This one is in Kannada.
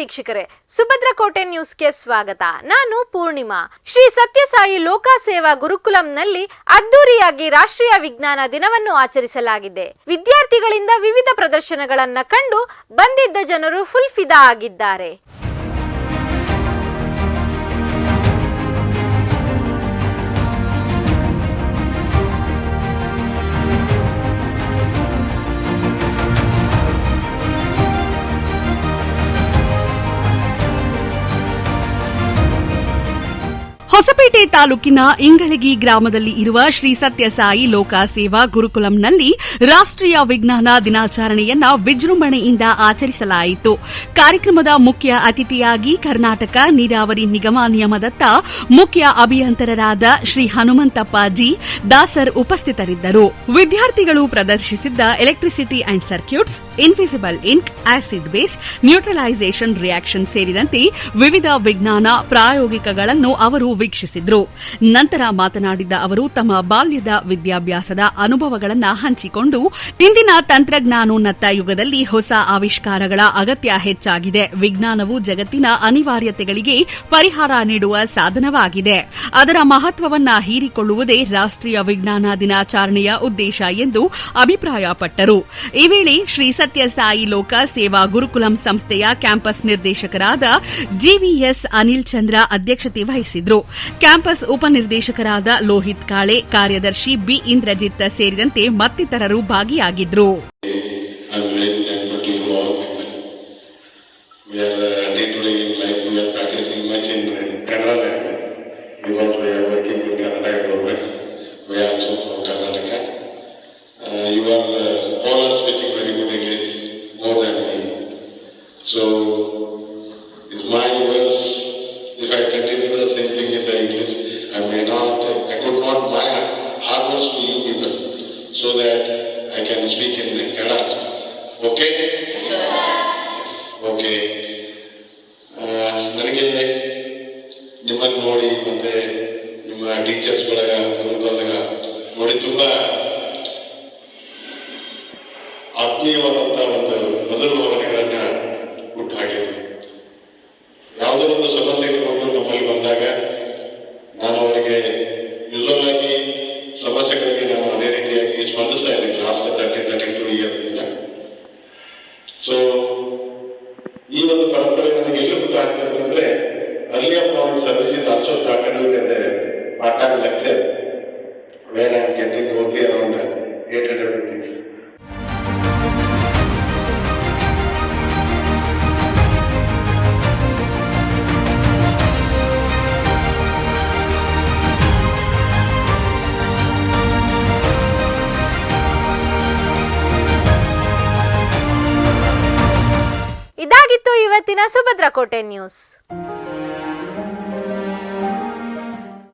ವೀಕ್ಷಕರೇ ನ್ಯೂಸ್ ನ್ಯೂಸ್ಗೆ ಸ್ವಾಗತ. ನಾನು ಪೂರ್ಣಿಮಾ. ಶ್ರೀ ಸತ್ಯಸಾಯಿ ಲೋಕಸೇವಾ ಗುರುಕುಲಂನಲ್ಲಿ ಅದ್ದೂರಿಯಾಗಿ ರಾಷ್ಟ್ರೀಯ ವಿಜ್ಞಾನ ದಿನವನ್ನು ಆಚರಿಸಲಾಗಿದೆ. ವಿದ್ಯಾರ್ಥಿಗಳಿಂದ ವಿವಿಧ ಪ್ರದರ್ಶನಗಳನ್ನ ಕಂಡು ಬಂದಿದ್ದ ಜನರು ಫುಲ್ ಫಿದಾ ಆಗಿದ್ದಾರೆ. cosa ಹೊಸಪೇಟೆ ತಾಲೂಕಿನ ಇಂಗಳಗಿ ಗ್ರಾಮದಲ್ಲಿ ಇರುವ ಶ್ರೀ ಸತ್ಯಸಾಯಿ ಲೋಕ ಸೇವಾ ಗುರುಕುಲಂನಲ್ಲಿ ರಾಷ್ಟ್ರೀಯ ವಿಜ್ಞಾನ ದಿನಾಚರಣೆಯನ್ನ ವಿಜೃಂಭಣೆಯಿಂದ ಆಚರಿಸಲಾಯಿತು. ಕಾರ್ಯಕ್ರಮದ ಮುಖ್ಯ ಅತಿಥಿಯಾಗಿ ಕರ್ನಾಟಕ ನೀರಾವರಿ ನಿಗಮ ನಿಯಮದತ್ತ ಮುಖ್ಯ ಅಭಿಯಂತರರಾದ ಶ್ರೀ ಹನುಮಂತಪ್ಪ ಜಿ ದಾಸರ್ ಉಪಸ್ಥಿತರಿದ್ದರು. ವಿದ್ಯಾರ್ಥಿಗಳು ಪ್ರದರ್ಶಿಸಿದ್ದ electricity and circuits, invisible ink, acid base, neutralisation reaction ಸೇರಿದಂತೆ ವಿವಿಧ ವಿಜ್ಞಾನ ಪ್ರಾಯೋಗಿಕಗಳನ್ನು ಅವರು ವೀಕ್ಷಿಸಿದ್ರು. ನಂತರ ಮಾತನಾಡಿದ ಅವರು, ತಮ್ಮ ಬಾಲ್ಯದ ವಿದ್ಯಾಭ್ಯಾಸದ ಅನುಭವಗಳನ್ನು ಹಂಚಿಕೊಂಡು ಇಂದಿನ ತಂತ್ರಜ್ಞಾನೋನ್ನತ ಯುಗದಲ್ಲಿ ಹೊಸ ಆವಿಷ್ಕಾರಗಳ ಅಗತ್ಯ ಹೆಚ್ಚಾಗಿದೆ. ವಿಜ್ಞಾನವು ಜಗತ್ತಿನ ಅನಿವಾರ್ಯತೆಗಳಿಗೆ ಪರಿಹಾರ ನೀಡುವ ಸಾಧನವಾಗಿದೆ. ಅದರ ಮಹತ್ವವನ್ನು ಹೀರಿಕೊಳ್ಳುವುದೇ ರಾಷ್ಟ್ರೀಯ ವಿಜ್ಞಾನ ದಿನಾಚರಣೆಯ ಉದ್ದೇಶ ಎಂದು ಅಭಿಪ್ರಾಯಪಟ್ಟರು. ಈ ವೇಳೆ ಶ್ರೀ ಸತ್ಯಸಾಯಿ ಲೋಕ ಸೇವಾ ಗುರುಕುಲಂ ಸಂಸ್ಥೆಯ ಕ್ಯಾಂಪಸ್ ನಿರ್ದೇಶಕರಾದ ಜಿವಿಎಸ್ ಅನಿಲ್ ಚಂದ್ರ ಅಧ್ಯಕ್ಷತೆ ವಹಿಸಿದ್ರು. ಕ್ಯಾಂಪಸ್ ಉಪನಿರ್ದೇಶಕರಾದ ಲೋಹಿತ್ ಕಾಳೆ ಕಾರ್ಯದರ್ಶಿ ಬಿ. ಇಂದ್ರಜಿತ್ ಸೇರಿದಂತೆ ಮತ್ತಿತರರು ಭಾಗಿಯಾಗಿದ್ದರು So I continue the same thing in the English, I may not, I could not my hard words to you people, so that I can speak in Kannada. Okay? Okay ನನಗೆ ನಿಮ್ಮನ್ನು ನೋಡಿ ಮತ್ತೆ ನಿಮ್ಮ ಟೀಚರ್ಸ್ ಒಳಗ ಗುರುಗಳಾಗ ನೋಡಿ ತುಂಬ ಆತ್ಮೀಯವಾದಂಥ started with part time lecture where I getting only around eight hundred rupees ಇದಾಗಿತ್ತು ಇವತ್ತಿನ ಸುಭದ್ರಕೋಟೆ ನ್ಯೂಸ್.